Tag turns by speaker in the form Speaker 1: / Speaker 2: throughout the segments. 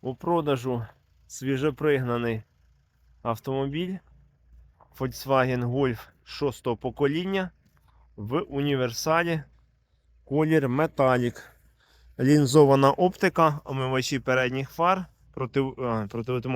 Speaker 1: У продажу свіжопригнаний автомобіль Volkswagen Golf 6 покоління в універсалі колір металік. Лінзована оптика, омивачі передніх фар, проти, а,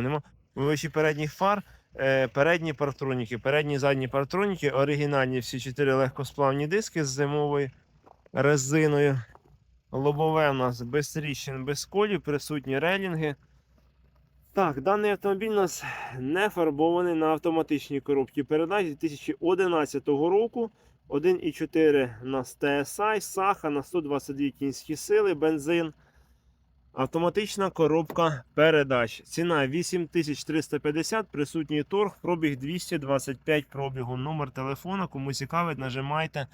Speaker 1: нема. Омивачі передніх фар, е, передні партроніки, передні задні партроніки, оригінальні всі чотири легкосплавні диски з зимовою резиною. Лобове у нас без тріщин, без колів, присутні релінги. Так, даний автомобіль у нас не фарбований на автоматичній коробці передач 2011 року. 1,4 у нас TSI, Саха на 122 кінські сили, бензин. Автоматична коробка передач. Ціна 8350, присутній торг, пробіг 225 пробігу. Номер телефона, кому цікавить, нажимайте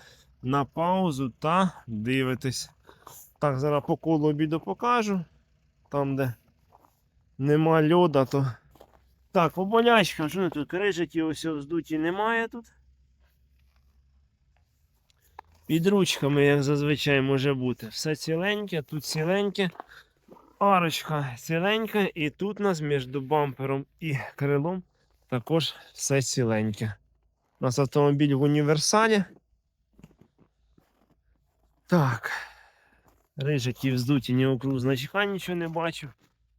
Speaker 1: на паузу та дивитесь. Так, зараз по колу обіду покажу. Там, де нема льода, то. Так, оболячка, що не тут? Крижики ось вздуті немає тут. Під ручками, як зазвичай може бути. Все ціленьке, тут ціленьке. Арочка ціленька, і тут у нас між бампером і крилом також все ціленьке. У нас автомобіль в універсалі. Так. Рижики вздуті, ні округ значка нічого не бачу.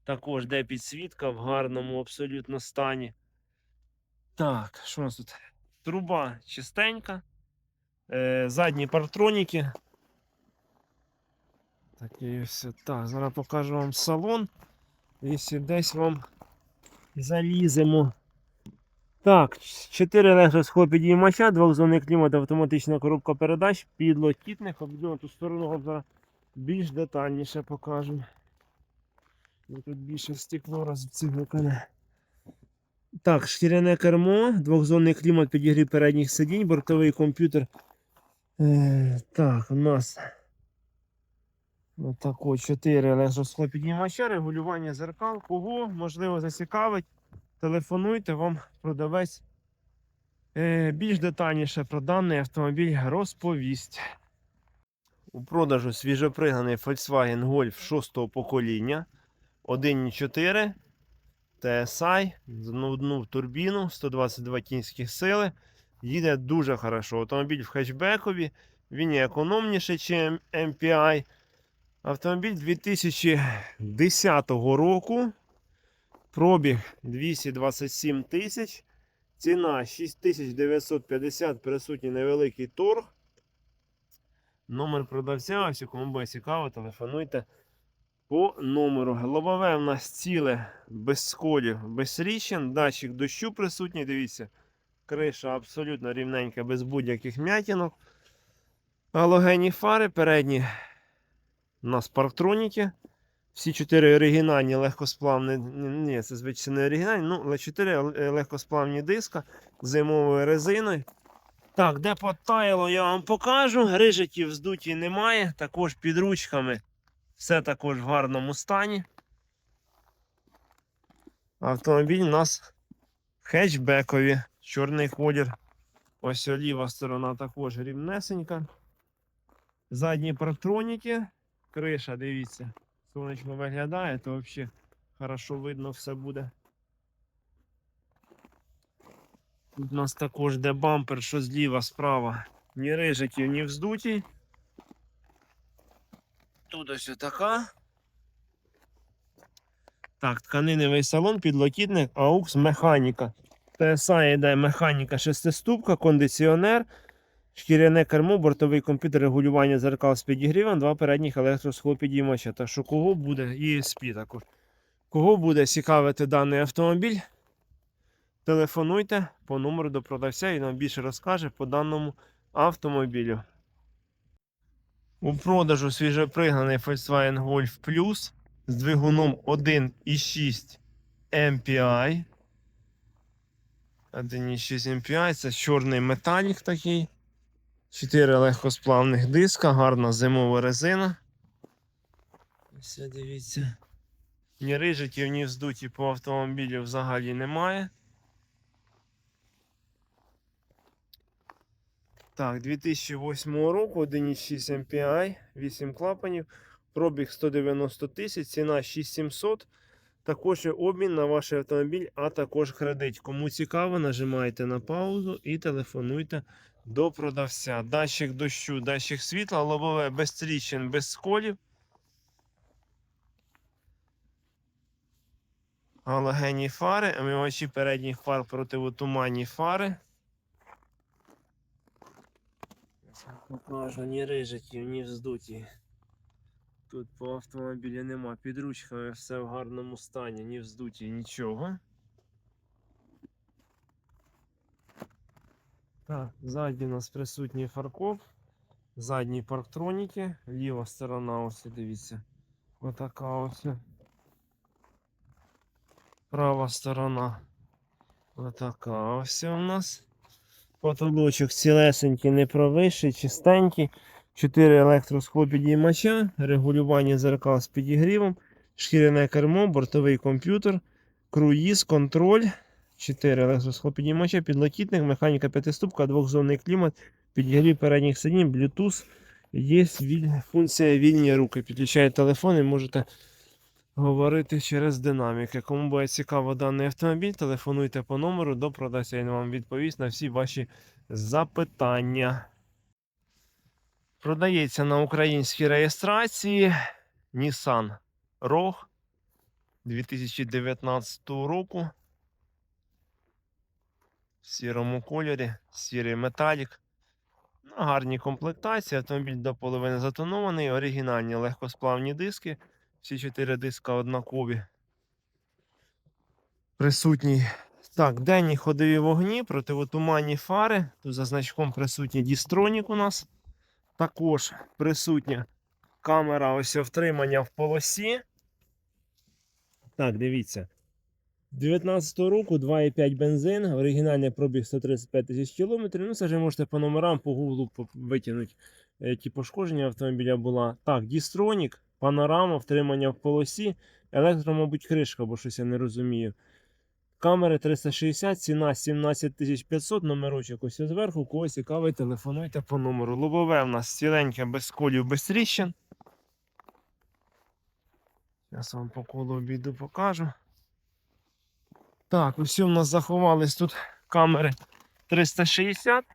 Speaker 1: Також де підсвітка в гарному абсолютно стані. Так, що у нас тут? Труба чистенька. Е, задні партроніки. Такі ось. Так, зараз покажу вам салон. Якщо десь вам заліземо. Так, 4 електросхопідіймача, двохзонний клімат, автоматична коробка передач, підлокітник, ту сторону зараз більш детальніше покажу. Бо Тут більше стекло розцігукане. Так, шкіряне кермо, двохзонний клімат, підігрів передніх сидінь, бортовий комп'ютер. Е, так, у нас отако 4 електросхопідіймача, регулювання зеркал. Кого можливо зацікавить, телефонуйте, вам продавець е, більш детальніше про даний автомобіль розповість. У продажу свіжопригнаний Volkswagen Golf 6 покоління 1.4 TSI одну турбіну, 122 кінських сили. Їде дуже хорошо. Автомобіль в хетчбекові, він є економніший, ніж MPI. Автомобіль 2010 року. Пробіг 227 тисяч. Ціна 6950, присутній невеликий торг. Номер продавця, ось кому буде цікаво, телефонуйте по номеру. Лобове в нас ціле, без сколів, без ріщин, датчик дощу присутній, дивіться. Криша абсолютно рівненька, без будь-яких м'ятінок. Галогенні фари, передні у нас парктроніки. Всі чотири оригінальні легкосплавні. Ні, це звичайно не оригінальні, ну, але чотири легкосплавні диска зимовою резиною. Так, де потаяло, я вам покажу. Грижиків вздуті немає. Також під ручками. Все також в гарному стані. Автомобіль у нас хетчбекові. Чорний колір. Ось ліва сторона також рівнесенька. Задні парктроніки. Криша, дивіться. Сонечко виглядає, то взагалі хорошо видно все буде. Тут у нас також де бампер, що зліва, справа. Ні рижиків, ні вздуті. Тут ось така. Так, тканиневий салон, підлокітник, AUX механіка. TSI йде механіка шестиступка, кондиціонер, шкіряне кермо, бортовий комп'ютер, регулювання зеркал з підігрівом, два передніх електросхопідіймача. Так що кого буде, ESP також. Кого буде цікавити даний автомобіль? Телефонуйте по номеру до продавця і нам більше розкаже по даному автомобілю. У продажу свіжопригнаний Volkswagen Golf Plus з двигуном 1,6 MPI. 1,6 MPI це чорний металік такий. 4 легкосплавних диска, гарна зимова резина. Ось дивіться. Ні рижиків, ні вздуті по автомобілю взагалі немає. Так, 2008 року 1,6 MPI, 8 клапанів, пробіг 190 тисяч, ціна 6700. Також обмін на ваш автомобіль, а також кредит. Кому цікаво, нажимайте на паузу і телефонуйте до продавця. Датчик дощу, датчик світла, лобове без тріщин, без сколів. Галогенні фари, омивачі передніх фар противотуманні фари. Покажу, ні рижаті, ні вздуті. Тут по автомобілі нема підручками, все в гарному стані, ні вздуті, нічого. Так, ззаді у нас присутній фаркоп, задні парктроніки, ліва сторона, ось дивіться. Отака ось. Права сторона. Отака ось у нас. Потолочок цілесенький, не провисший, чистенький. 4 електросклопідіймача, регулювання зеркал з підігрівом, шкіряне кермо, бортовий комп'ютер, круїз, контроль. 4 електросклопідіймача, підлокітник, механіка п'ятиступка, двохзонний клімат, підігрів передніх сидінь, Bluetooth. Є функція вільні руки. Підключаєте телефон і можете говорити через динаміки. Кому буде цікаво даний автомобіль, телефонуйте по номеру до продавця. Він вам відповість на всі ваші запитання. Продається на українській реєстрації Nissan Rogue 2019 року. В сірому кольорі, сірий металік. На гарній комплектації. Автомобіль до половини затонований, оригінальні легкосплавні диски. Всі чотири диска однакові. Присутній. Так, денні ходові вогні, противотуманні фари. Тут за значком присутній дістронік у нас. Також присутня камера ось втримання в полосі. Так, дивіться. 19 року 2,5 бензин, оригінальний пробіг 135 тисяч кілометрів. Ну, це вже можете по номерам по гуглу витягнути, які пошкодження автомобіля була. Так, дістронік, панорама, втримання в полосі, електро, мабуть, кришка, бо щось я не розумію. Камери 360, ціна 17 500, номерочок ось зверху. Кого цікавий, телефонуйте по номеру. Лобове в нас ціленьке, без колів, без тріщин. Зараз вам по колу обійду покажу. Так, ось у нас заховались тут камери 360.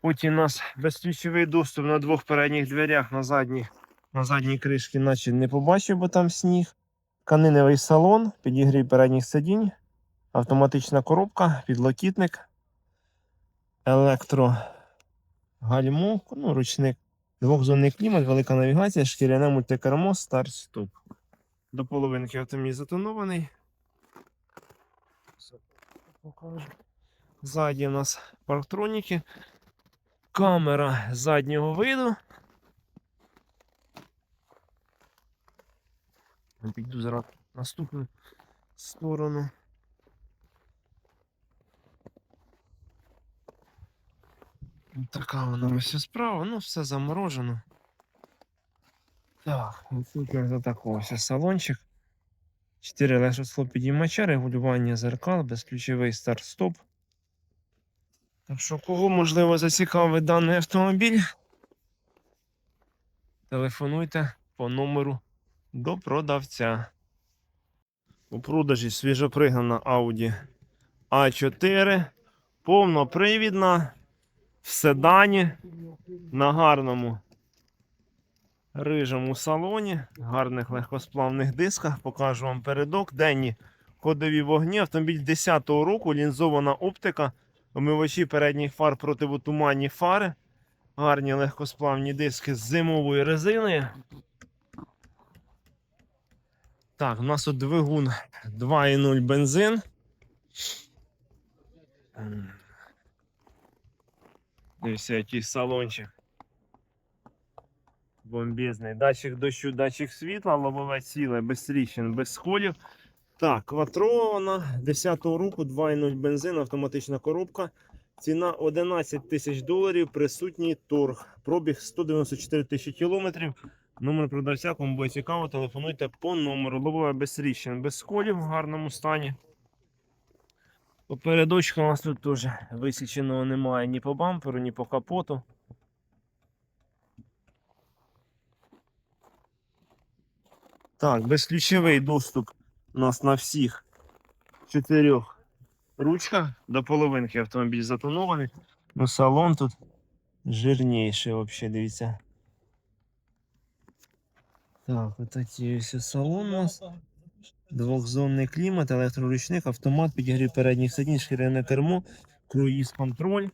Speaker 1: Потім у нас безключовий доступ на двох передніх дверях на задній, на задній кришці, наче не побачив, бо там сніг. Тканиневий салон, підігрів передніх сидінь, автоматична коробка, підлокітник, електрогальмо, ну, ручник, двохзонний клімат, велика навігація, шкіряне мультикермо, старт-стоп. До половинки автомобіль затонований. Ззаді у нас парктроніки, камера заднього виду. Піду зараз в наступну сторону. Така вона ось справа, ну все заморожено. Так, тут за такого салончик. 4 електросхлопідіймача, регулювання зеркал, безключовий старт-стоп. Так що, кого можливо зацікавить даний автомобіль, телефонуйте по номеру до продавця. У продажі свіжопригнана Audi A4, повнопривідна, в седані, на гарному рижому салоні, гарних легкосплавних дисках. Покажу вам передок. Денні ходові вогні. Автомобіль 10-го року, лінзована оптика, омивачі передніх фар противотуманні фари. Гарні легкосплавні диски з зимовою резиною. Так, у нас тут двигун 2,0 бензин. Дивіться, який салончик. Бомбезний. Датчик дощу, датчик світла, лобове ціле, без тріщин, без сходів. Так, кватрована 10-го року, 2,0 бензин, автоматична коробка. Ціна 11 тисяч доларів, присутній торг. Пробіг 194 тисячі кілометрів. Номер продавця, кому буде цікаво, телефонуйте по номеру. Лобове без тріщин, без сколів в гарному стані. Попередочка у нас тут теж висіченого немає ні по бамперу, ні по капоту. Так, безключовий доступ У нас на всіх чотирьох ручках до половинки автомобіль затонований. Ну, салон тут жирніший взагалі, дивіться. Так, ось салон у нас. Двохзонний клімат, електроручник, автомат, підігрів передніх сидінь, шкіряне кермо, круїз контроль.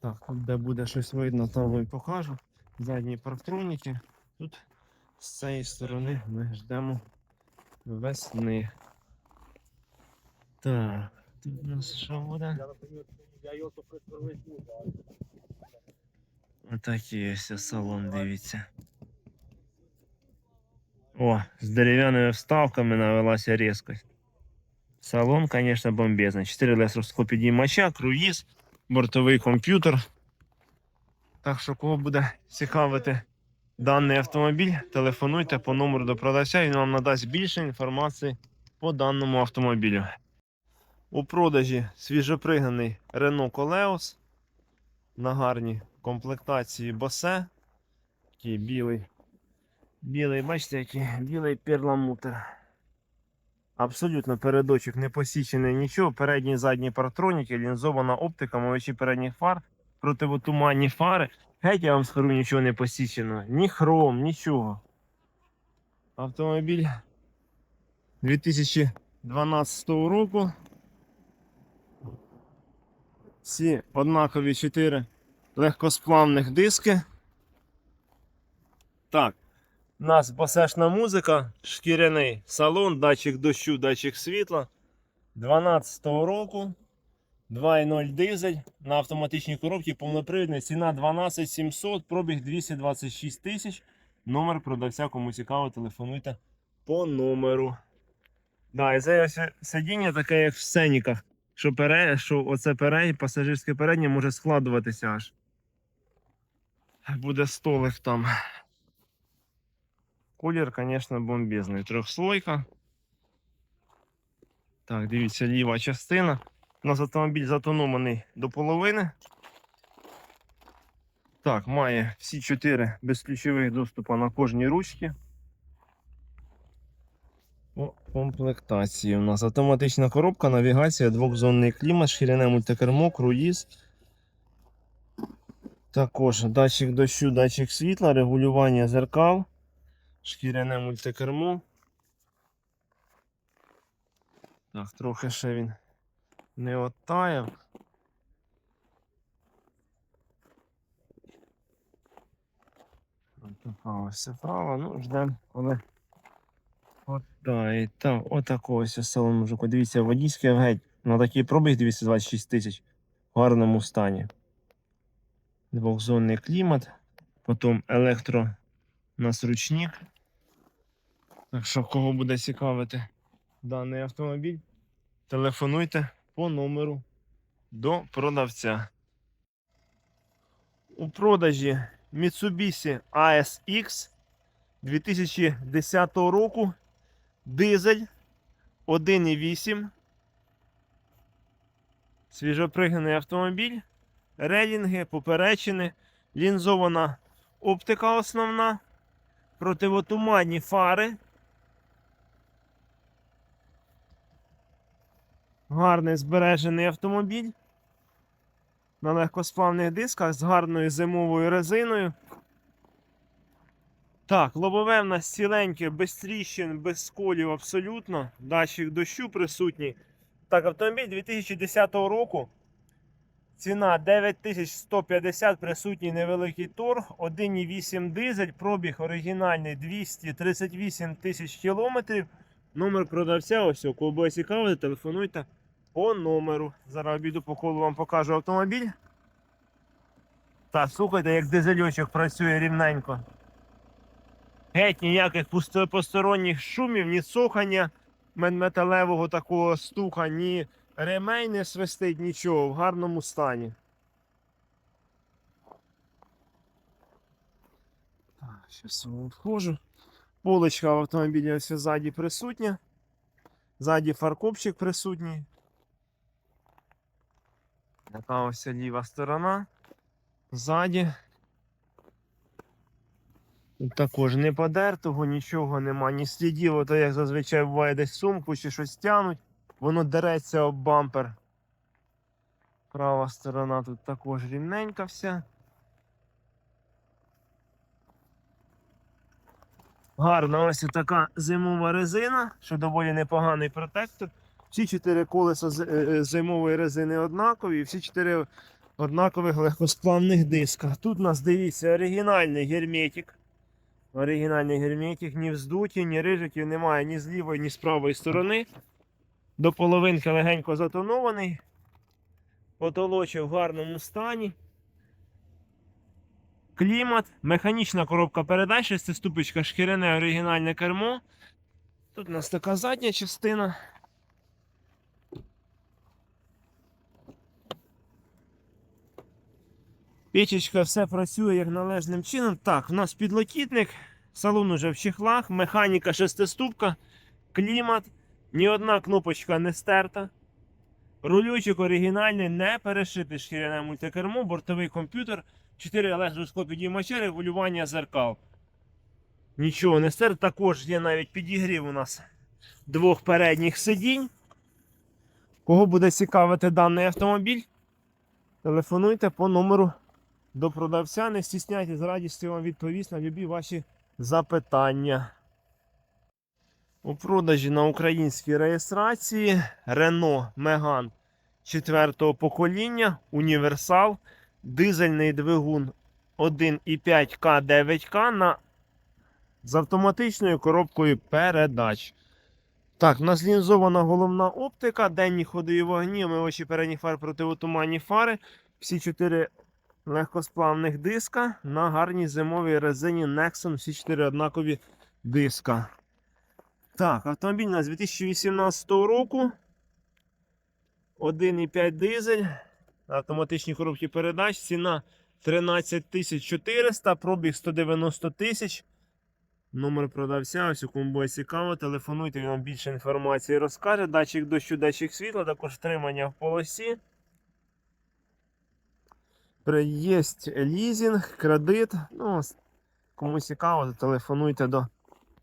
Speaker 1: Так, тут де буде щось видно, там вам покажу. Задні парктроніки. Тут з цієї сторони ми ждемо весни. Так, тут у нас що буде? Отакий ось салон, дивіться. О, з дерев'яними вставками навелася різкость. Салон, звісно, бомбезний. 4 електроскопідіймача, круїз, бортовий комп'ютер. Так що, кого буде цікавити даний автомобіль, телефонуйте по номеру до продавця, він вам надасть більше інформації по даному автомобілю. У продажі свіжопригнаний Renault Coleos на гарній комплектації Bose. Такий білий. Білий, бачите, який білий перламутр. Абсолютно передочок не посічений нічого. Передні і задні партроніки, лінзована оптика, мовичі передніх фар, противотуманні фари. Геть я вам скажу, нічого не посічено. Ні хром, нічого. Автомобіль 2012 року. Всі однакові 4 легкосплавних диски. Так. У нас басешна музика, шкіряний салон, датчик дощу, датчик світла. 12-го року. 2.0 дизель на автоматичній коробці повнопривідний. Ціна 12 700, пробіг 226 тисяч. Номер продавця, кому цікаво, телефонуйте по номеру. Да, і це сидіння таке, як в сценіках. Що, пере, що оце перед, пасажирське переднє може складуватися аж. Буде столик там. Колір, звісно, бомбезний. Трьохслойка. Так, дивіться, ліва частина. У нас автомобіль затонований до половини. Так, має всі чотири безключових доступу на кожній ручці. По комплектації у нас автоматична коробка, навігація, двохзонний клімат, шкіряне мультикермо, круїз. Також датчик дощу, датчик світла, регулювання зеркал, шкіряне мультикермо. Так, трохи ще він не оттаяв. От Така ось справа. Ну, ждемо, коли оттає. Так, отакого ось салон мужику. Дивіться, водійський геть. На такий пробіг 226 тисяч в гарному стані. Двохзонний клімат, потім електро нас ручник. Так що, кого буде цікавити даний автомобіль, телефонуйте по номеру до продавця. У продажі Mitsubishi ASX 2010 року. Дизель 1,8. Свіжопригнаний автомобіль. Релінги, поперечини, лінзована оптика основна, противотуманні фари. Гарний збережений автомобіль. На легкосплавних дисках з гарною зимовою резиною. Так, лобове в нас ціленьке, без тріщин, без сколів абсолютно. Датчик дощу присутній. Так, автомобіль 2010 року. Ціна 9150, присутній невеликий торг, 1,8 дизель, пробіг оригінальний 238 тисяч кілометрів. Номер продавця, ось кого буде цікавити, телефонуйте по номеру. Зараз обіду по колу вам покажу автомобіль. Так, слухайте, як дизельочок працює рівненько. Геть ніяких посторонніх шумів, ні цохання мен- металевого такого стука, ні ремень не свистить, нічого в гарному стані. Так, зараз входжу. Полочка в автомобілі ось ззаді присутня. Ззаді фаркопчик присутній. Така ось ліва сторона. Ззаді. Тут також не подертого, нічого нема, ні слідів, ото як зазвичай буває десь сумку чи щось тянуть, воно дереться об бампер. Права сторона тут також рівненька вся. Гарна ось така зимова резина, що доволі непоганий протектор. Всі чотири колеса е, е, зимової резини однакові, всі чотири однакових легкосплавних диска. Тут у нас дивіться оригінальний герметик. Оригінальний герметик, ні вздуті, ні рижиків немає ні з лівої, ні з правої сторони. До половинки легенько затонований. Потолочив в гарному стані. Клімат, механічна коробка передач, шестиступочка, шкіряне оригінальне кермо. Тут у нас така задня частина. Печечка все працює як належним чином. Так, у нас підлокітник, салон уже в чехлах, механіка шестиступка, клімат, ні одна кнопочка не стерта. Рулючик оригінальний, не перешитий шкіряне мультикермо, бортовий комп'ютер, 4 електросклопідіймачі, регулювання зеркал. Нічого не стерто. Також є навіть підігрів у нас двох передніх сидінь. Кого буде цікавити даний автомобіль? Телефонуйте по номеру до продавця, не стісняйтесь, з радістю вам відповість на любі ваші запитання. У продажі на українській реєстрації Renault Megane 4 покоління, універсал, дизельний двигун 1,5К 9К на з автоматичною коробкою передач. Так, у нас лінзована головна оптика, денні ходові вогні, омивачі передні фар, противотуманні фари. Всі чотири легкосплавних диска на гарній зимовій резині Nexon. Всі чотири однакові диска. Так, автомобіль у нас 2018 року. 1,5 дизель. На автоматичній коробці передач. Ціна 13 400, пробіг 190 тисяч. Номер продавця, ось у кому буде цікаво, телефонуйте, він вам більше інформації розкаже. Датчик дощу, датчик світла, також втримання в полосі. При- Є лізинг, кредит. Ну, кому цікаво, телефонуйте до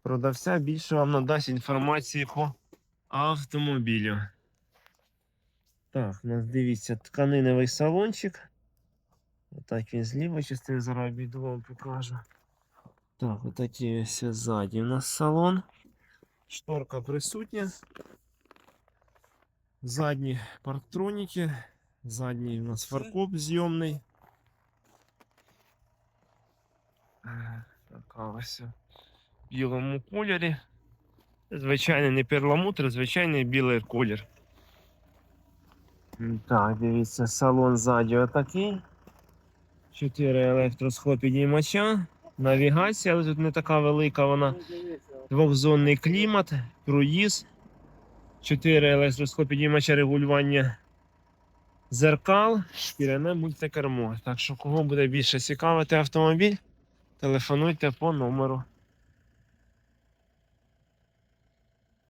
Speaker 1: продавця. Більше вам надасть інформації по автомобілю. Так, у нас дивіться тканиневий салончик. Отак він з лівої частини зараз обійду вам покажу. Так, отакі ось ззаді у нас салон. Шторка присутня. Задні парктроніки. Задній у нас фаркоп зйомний. Е, Така ось в Білому кольорі. Звичайний не перламутр, звичайний білий колір. Так, дивіться, салон ззаді отакий. Чотири електросхопідіймача. Навігація, але тут не така велика вона. Двохзонний клімат, круїз. Чотири електросхопідіймача регулювання зеркал, шкіряне мультикермо. Так що, кого буде більше цікавити автомобіль, телефонуйте по номеру